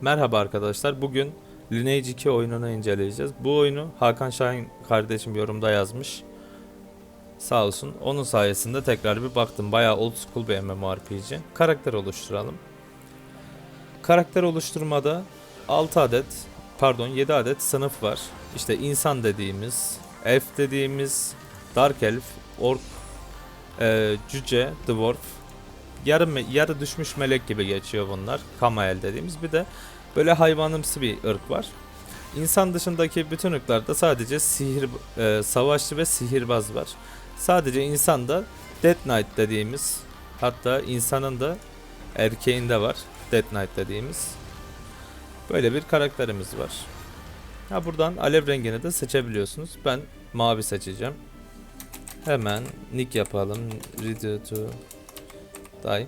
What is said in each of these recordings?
Merhaba arkadaşlar. Bugün Lineage 2 oyununu inceleyeceğiz. Bu oyunu Hakan Şahin kardeşim yorumda yazmış. Sağ olsun. Onun sayesinde tekrar bir baktım. Bayağı old school bir MMORPG. Karakter oluşturalım. Karakter oluşturmada 6 adet, pardon 7 adet sınıf var. İşte insan dediğimiz, elf dediğimiz, dark elf, ork, e, cüce, dwarf, yarı, yarı düşmüş melek gibi geçiyor bunlar. Kamael dediğimiz. Bir de böyle hayvanımsı bir ırk var. İnsan dışındaki bütün ırklarda sadece sihir, e, savaşçı ve sihirbaz var. Sadece insanda Death Knight dediğimiz hatta insanın da erkeğinde var. Death Knight dediğimiz. Böyle bir karakterimiz var. Ha buradan alev rengini de seçebiliyorsunuz. Ben mavi seçeceğim. Hemen nick yapalım. Redo to die.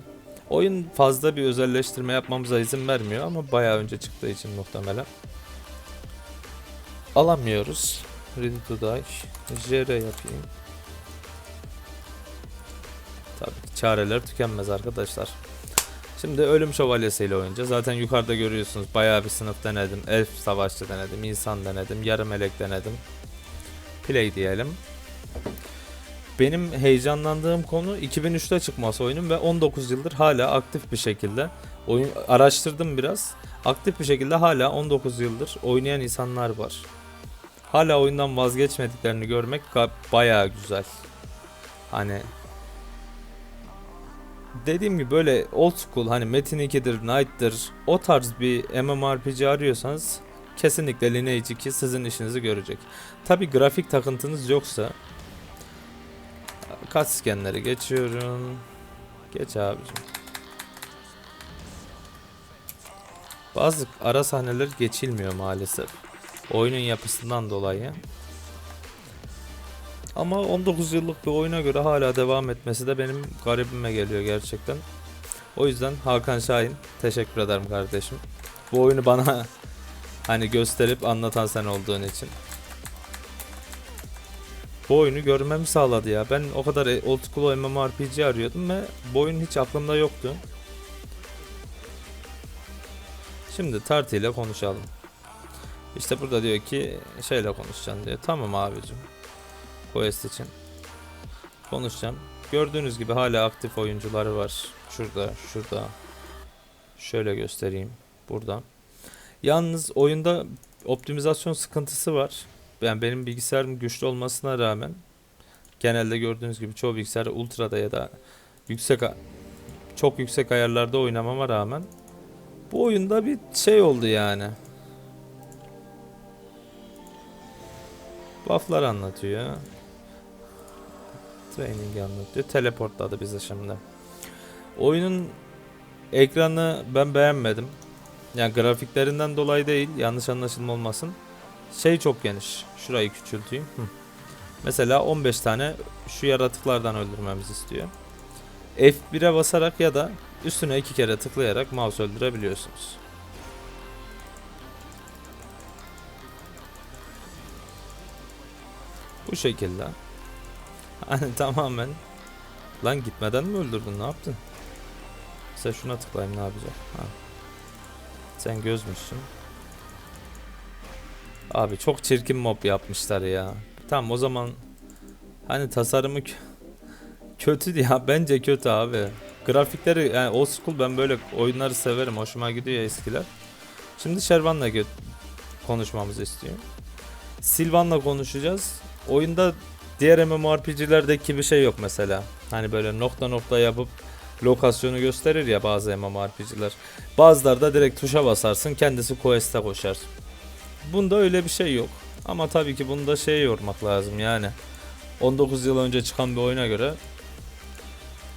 Oyun fazla bir özelleştirme yapmamıza izin vermiyor ama bayağı önce çıktığı için muhtemelen. Alamıyoruz. Ready to die. JR yapayım. Tabii ki çareler tükenmez arkadaşlar. Şimdi ölüm şövalyesiyle oynayacağız. Zaten yukarıda görüyorsunuz bayağı bir sınıf denedim. Elf savaşçı denedim, insan denedim, yarı melek denedim. Play diyelim. Benim heyecanlandığım konu 2003'te çıkması oyunun ve 19 yıldır hala aktif bir şekilde oyun araştırdım biraz. Aktif bir şekilde hala 19 yıldır oynayan insanlar var. Hala oyundan vazgeçmediklerini görmek bayağı güzel. Hani dediğim gibi böyle old school hani Metin 2'dir, Knight'dır o tarz bir MMORPG arıyorsanız kesinlikle Lineage 2 sizin işinizi görecek. Tabi grafik takıntınız yoksa Kat skenleri geçiyorum. Geç abicim. Bazı ara sahneler geçilmiyor maalesef. Oyunun yapısından dolayı. Ama 19 yıllık bir oyuna göre hala devam etmesi de benim garibime geliyor gerçekten. O yüzden Hakan Şahin teşekkür ederim kardeşim. Bu oyunu bana hani gösterip anlatan sen olduğun için. Bu oyunu görmemi sağladı ya. Ben o kadar old school MMORPG arıyordum ve bu oyun hiç aklımda yoktu. Şimdi Tarty ile konuşalım. İşte burada diyor ki şeyle konuşacaksın diyor. Tamam abicim. Quest için. Konuşacağım. Gördüğünüz gibi hala aktif oyuncuları var. Şurada, şurada. Şöyle göstereyim. Burada. Yalnız oyunda optimizasyon sıkıntısı var. Yani benim bilgisayarım güçlü olmasına rağmen genelde gördüğünüz gibi çoğu bilgisayar ultra'da ya da yüksek çok yüksek ayarlarda oynamama rağmen bu oyunda bir şey oldu yani. Buff'lar anlatıyor. Training anlatıyor. Teleportladı bizi şimdi. Oyunun ekranı ben beğenmedim. Yani grafiklerinden dolayı değil, yanlış anlaşılma olmasın. Şey çok geniş. Şurayı küçülteyim. Hı. Mesela 15 tane şu yaratıklardan öldürmemizi istiyor. F1'e basarak ya da üstüne iki kere tıklayarak mouse öldürebiliyorsunuz. Bu şekilde. Hani tamamen Lan gitmeden mi öldürdün ne yaptın? Sen şuna tıklayayım ne yapacak? Ha. Sen gözmüşsün. Abi çok çirkin mob yapmışlar ya. Tamam o zaman hani tasarımı kö- kötü ya bence kötü abi. Grafikleri yani old school ben böyle oyunları severim. Hoşuma gidiyor eskiler. Şimdi Shervan'la gö- konuşmamızı istiyor. Silvan'la konuşacağız. Oyunda diğer MMORPG'lerdeki bir şey yok mesela. Hani böyle nokta nokta yapıp lokasyonu gösterir ya bazı MMORPG'ler. Bazıları da direkt tuşa basarsın kendisi quest'e koşar. Bunda öyle bir şey yok. Ama tabii ki bunda şey yormak lazım yani. 19 yıl önce çıkan bir oyuna göre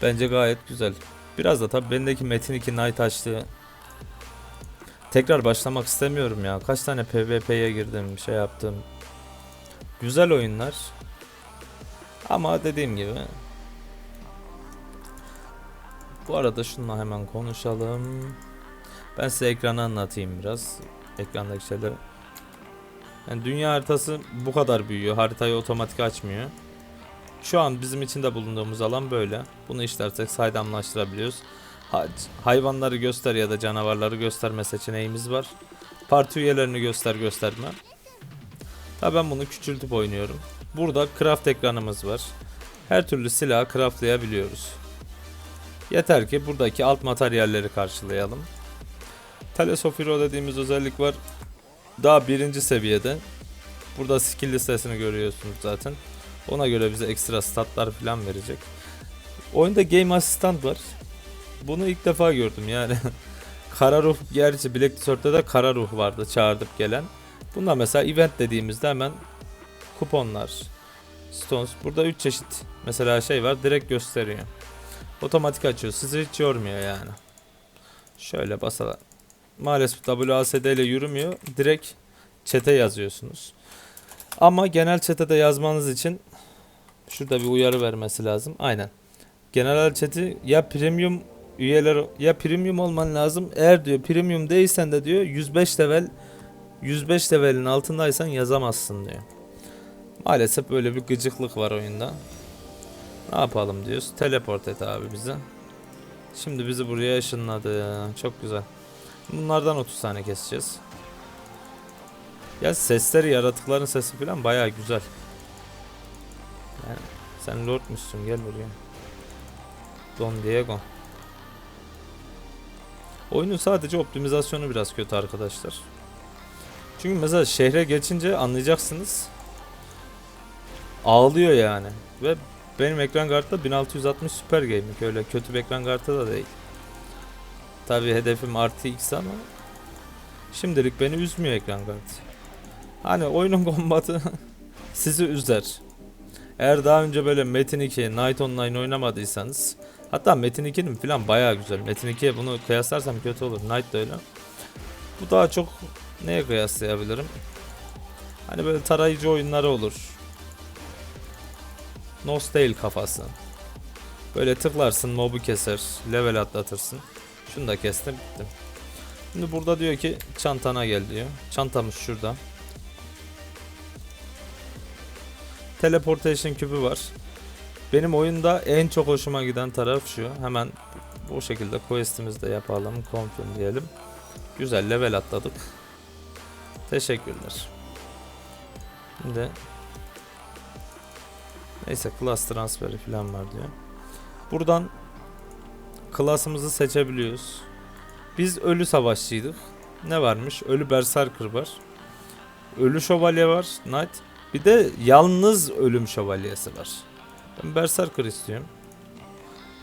bence gayet güzel. Biraz da tabii bendeki Metin 2 Night açtı. Tekrar başlamak istemiyorum ya. Kaç tane PvP'ye girdim, şey yaptım. Güzel oyunlar. Ama dediğim gibi bu arada şununla hemen konuşalım. Ben size ekranı anlatayım biraz. Ekrandaki şeyleri. Yani dünya haritası bu kadar büyüyor. Haritayı otomatik açmıyor. Şu an bizim içinde bulunduğumuz alan böyle. Bunu işlersek saydamlaştırabiliyoruz. ha- hayvanları göster ya da canavarları gösterme seçeneğimiz var. Parti üyelerini göster gösterme. Ha ben bunu küçültüp oynuyorum. Burada craft ekranımız var. Her türlü silahı craftlayabiliyoruz. Yeter ki buradaki alt materyalleri karşılayalım. Thales of Hero dediğimiz özellik var. Daha birinci seviyede. Burada skill listesini görüyorsunuz zaten. Ona göre bize ekstra statlar falan verecek. Oyunda Game Assistant var. Bunu ilk defa gördüm yani. kara ruh gerçi Black Desert'te de kara ruh vardı çağırdıp gelen. Bunda mesela event dediğimizde hemen kuponlar, stones. Burada 3 çeşit mesela şey var direkt gösteriyor. Otomatik açıyor. Sizi hiç yormuyor yani. Şöyle basalım. Maalesef WASD ile yürümüyor. Direkt chat'e yazıyorsunuz. Ama genel chat'e de yazmanız için şurada bir uyarı vermesi lazım. Aynen. Genel chat'i ya premium üyeler ya premium olman lazım. Eğer diyor premium değilsen de diyor 105 level 105 levelin altındaysan yazamazsın diyor. Maalesef böyle bir gıcıklık var oyunda. Ne yapalım diyoruz. Teleport et abi bize. Şimdi bizi buraya ışınladı. Çok güzel. Bunlardan 30 tane keseceğiz. Ya sesleri, yaratıkların sesi falan baya güzel. Yani sen lordmuşsun gel buraya. Don Diego. Oyunun sadece optimizasyonu biraz kötü arkadaşlar. Çünkü mesela şehre geçince anlayacaksınız. Ağlıyor yani. Ve benim ekran kartı 1660 Super Gaming öyle kötü bir ekran kartı da değil. Tabi hedefim artı X ama şimdilik beni üzmüyor ekran kartı. Hani oyunun kombatı sizi üzer. Eğer daha önce böyle Metin 2, Night Online oynamadıysanız hatta Metin 2'nin falan bayağı güzel. Metin 2'ye bunu kıyaslarsam kötü olur. Night da öyle. Bu daha çok neye kıyaslayabilirim? Hani böyle tarayıcı oyunları olur. Nostale kafası. Böyle tıklarsın mobu keser, level atlatırsın. Şunu da kestim bittim. Şimdi burada diyor ki çantana gel diyor. Çantamız şurada. Teleportation küpü var. Benim oyunda en çok hoşuma giden taraf şu. Hemen bu şekilde quest'imizi de yapalım. Confirm diyelim. Güzel level atladık. Teşekkürler. Şimdi Neyse class transferi falan var diyor. Buradan klasımızı seçebiliyoruz. Biz ölü savaşçıydık. Ne varmış? Ölü berserker var. Ölü şövalye var. Knight. Bir de yalnız ölüm şövalyesi var. Ben berserker istiyorum.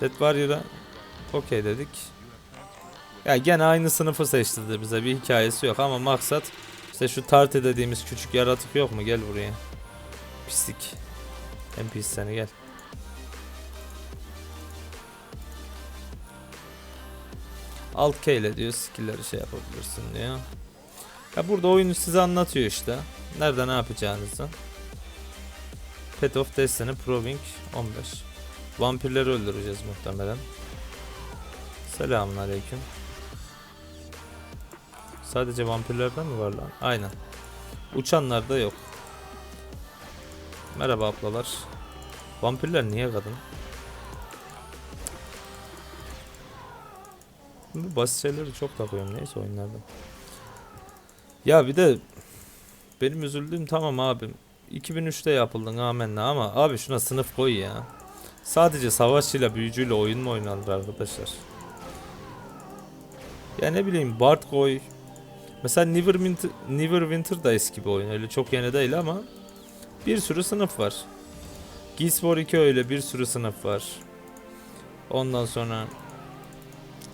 Dead Warrior'a okey dedik. Ya gene aynı sınıfı seçtirdi bize. Bir hikayesi yok ama maksat işte şu Tarty dediğimiz küçük yaratık yok mu? Gel buraya. Pislik. NPC seni gel. Alt K ile diyor skill'leri şey yapabilirsin diyor. Ya burada oyunu size anlatıyor işte. Nerede ne yapacağınızı. Pet of Destiny Proving 15. Vampirleri öldüreceğiz muhtemelen. Selamun aleyküm. Sadece vampirlerden mi var lan? Aynen. Uçanlar da yok. Merhaba ablalar. Vampirler niye kadın? Bu basit şeyleri çok takıyorum neyse oyunlarda. Ya bir de benim üzüldüğüm tamam abim. 2003'te yapıldın amenna ama abi şuna sınıf koy ya. Sadece savaşçıyla büyücüyle oyun mu oynanır arkadaşlar? Ya ne bileyim Bard koy. Mesela Neverwinter, Neverwinter da eski bir oyun. Öyle çok yeni değil ama bir sürü sınıf var. Gears War 2 öyle bir sürü sınıf var. Ondan sonra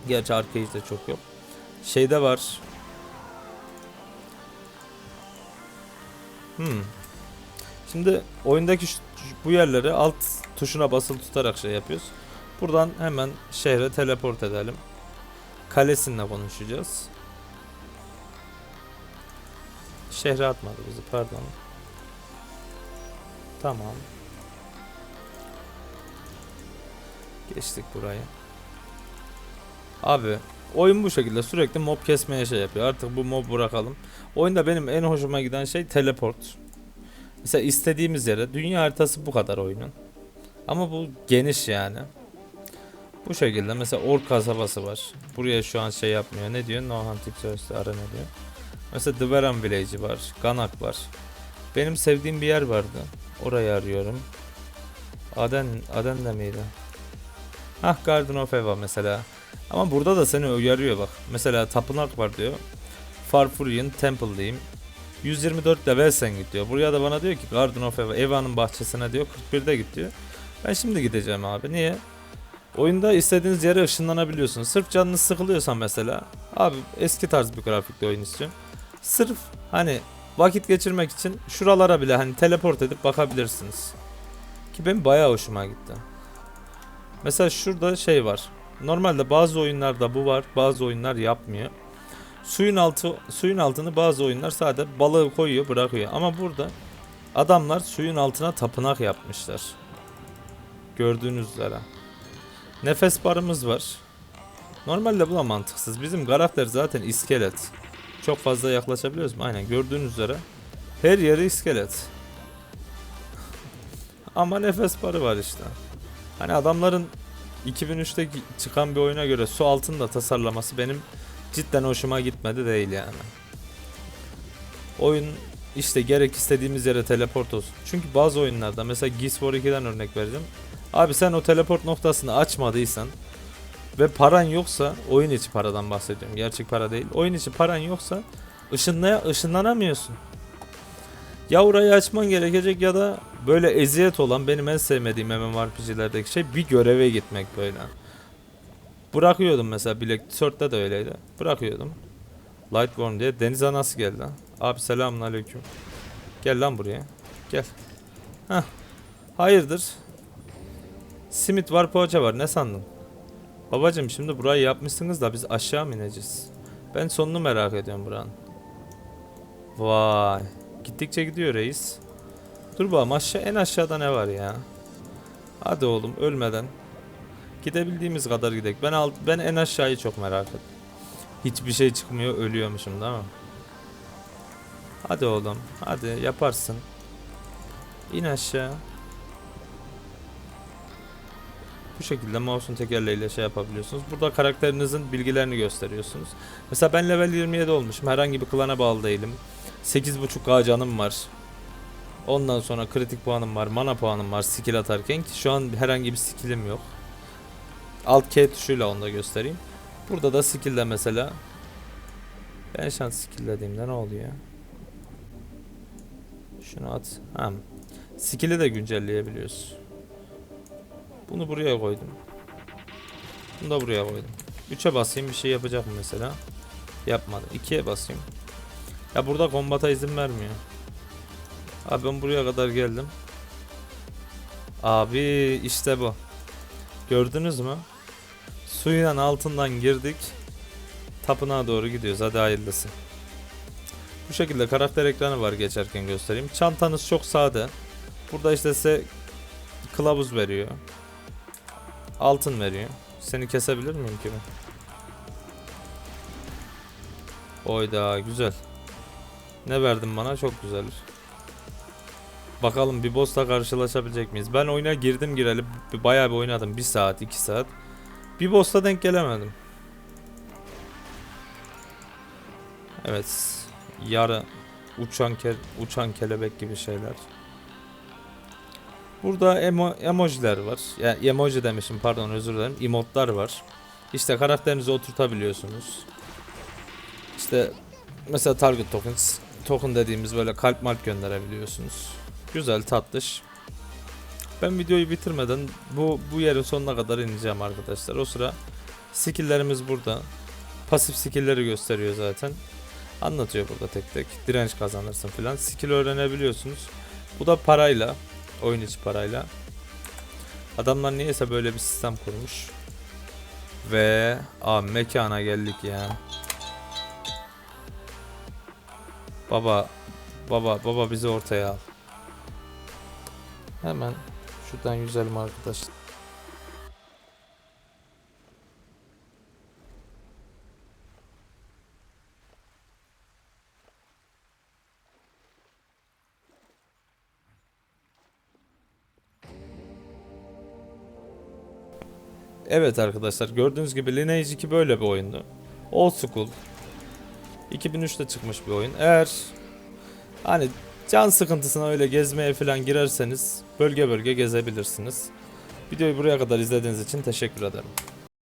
Gerçi Arcade'de çok yok. Şeyde var. Hmm. Şimdi oyundaki şu- bu yerleri alt tuşuna basılı tutarak şey yapıyoruz. Buradan hemen şehre teleport edelim. Kalesinle konuşacağız. Şehre atmadı bizi pardon. Tamam. Geçtik burayı. Abi oyun bu şekilde sürekli mob kesmeye şey yapıyor. Artık bu mob bırakalım. Oyunda benim en hoşuma giden şey teleport. Mesela istediğimiz yere dünya haritası bu kadar oyunun. Ama bu geniş yani. Bu şekilde mesela Ork kasabası var. Buraya şu an şey yapmıyor. Ne diyor? No Hunting Service Arena diyor. Mesela Dveran Village'i var. Ganak var. Benim sevdiğim bir yer vardı. Orayı arıyorum. Aden, Aden de miydi? Hah Garden of Eva mesela. Ama burada da seni uyarıyor bak. Mesela tapınak var diyor. Farfurian Temple diyeyim. 124 level sen git diyor. Buraya da bana diyor ki Garden of Eva, Eva'nın bahçesine diyor 41'de git diyor. Ben şimdi gideceğim abi. Niye? Oyunda istediğiniz yere ışınlanabiliyorsunuz. Sırf canınız sıkılıyorsa mesela. Abi eski tarz bir grafikli oyun istiyorum. Sırf hani vakit geçirmek için şuralara bile hani teleport edip bakabilirsiniz. Ki benim bayağı hoşuma gitti. Mesela şurada şey var. Normalde bazı oyunlarda bu var, bazı oyunlar yapmıyor. Suyun altı suyun altını bazı oyunlar sadece balığı koyuyor, bırakıyor. Ama burada adamlar suyun altına tapınak yapmışlar. Gördüğünüz üzere. Nefes barımız var. Normalde bu da mantıksız. Bizim karakter zaten iskelet. Çok fazla yaklaşabiliyoruz mu? Aynen gördüğünüz üzere. Her yeri iskelet. Ama nefes barı var işte. Hani adamların 2003'te çıkan bir oyuna göre su altında tasarlaması benim cidden hoşuma gitmedi değil yani. Oyun işte gerek istediğimiz yere teleport olsun. Çünkü bazı oyunlarda mesela Gears War 2'den örnek vereceğim. Abi sen o teleport noktasını açmadıysan ve paran yoksa oyun içi paradan bahsediyorum. Gerçek para değil. Oyun içi paran yoksa ışınlaya ışınlanamıyorsun. Ya orayı açman gerekecek ya da böyle eziyet olan benim en sevmediğim MMORPG'lerdeki şey bir göreve gitmek böyle. Bırakıyordum mesela Black Dessert'ta da öyleydi. Bırakıyordum. Lightborn diye deniz anası geldi. Abi selamun aleyküm. Gel lan buraya. Gel. Heh. Hayırdır? Simit var poğaça var ne sandın? Babacım şimdi burayı yapmışsınız da biz aşağı mı ineceğiz? Ben sonunu merak ediyorum buranın. Vay. Gittikçe gidiyor reis. Dur bakalım aşağı en aşağıda ne var ya? Hadi oğlum ölmeden. Gidebildiğimiz kadar gidek. Ben alt, ben en aşağıyı çok merak ettim. Hiçbir şey çıkmıyor ölüyormuşum değil mi? Hadi oğlum hadi yaparsın. İn aşağı. Bu şekilde mouse'un tekerleğiyle şey yapabiliyorsunuz. Burada karakterinizin bilgilerini gösteriyorsunuz. Mesela ben level 27 olmuşum. Herhangi bir klana bağlı değilim. 8.5k canım var. Ondan sonra kritik puanım var, mana puanım var skill atarken ki şu an herhangi bir skillim yok. Alt K tuşuyla onu da göstereyim. Burada da skill'de mesela ben şans skill'lediğimde ne oluyor? Şunu at. Ha. Skill'i de güncelleyebiliyoruz. Bunu buraya koydum. Bunu da buraya koydum. 3'e basayım bir şey yapacak mı mesela? Yapmadı. 2'ye basayım. Ya burada kombata izin vermiyor. Abi ben buraya kadar geldim. Abi işte bu. Gördünüz mü? Suyun altından girdik. Tapınağa doğru gidiyoruz. Hadi hayırlısı. Bu şekilde karakter ekranı var geçerken göstereyim. Çantanız çok sade. Burada işte size kılavuz veriyor. Altın veriyor. Seni kesebilir miyim ki ben? Oyda güzel. Ne verdin bana? Çok güzel. Bakalım bir boss'la karşılaşabilecek miyiz? Ben oyuna girdim gireli bayağı bir oynadım. 1 saat 2 saat. Bir boss'la denk gelemedim. Evet. Yarı uçan ke uçan kelebek gibi şeyler. Burada emo emojiler var. Ya yani emoji demişim pardon özür dilerim. Emotlar var. İşte karakterinizi oturtabiliyorsunuz. İşte mesela target tokens token dediğimiz böyle kalp malp gönderebiliyorsunuz. Güzel tatlış. Ben videoyu bitirmeden bu bu yerin sonuna kadar ineceğim arkadaşlar. O sıra skill'lerimiz burada. Pasif skill'leri gösteriyor zaten. Anlatıyor burada tek tek. Direnç kazanırsın filan. Skill öğrenebiliyorsunuz. Bu da parayla. Oyun içi parayla. Adamlar niyeyse böyle bir sistem kurmuş. Ve a mekana geldik ya. Baba baba baba bizi ortaya al. Hemen şuradan yüzelim arkadaşlar. Evet arkadaşlar gördüğünüz gibi Lineage 2 böyle bir oyundu. Old school. 2003'te çıkmış bir oyun. Eğer hani can sıkıntısına öyle gezmeye falan girerseniz bölge bölge gezebilirsiniz. Videoyu buraya kadar izlediğiniz için teşekkür ederim.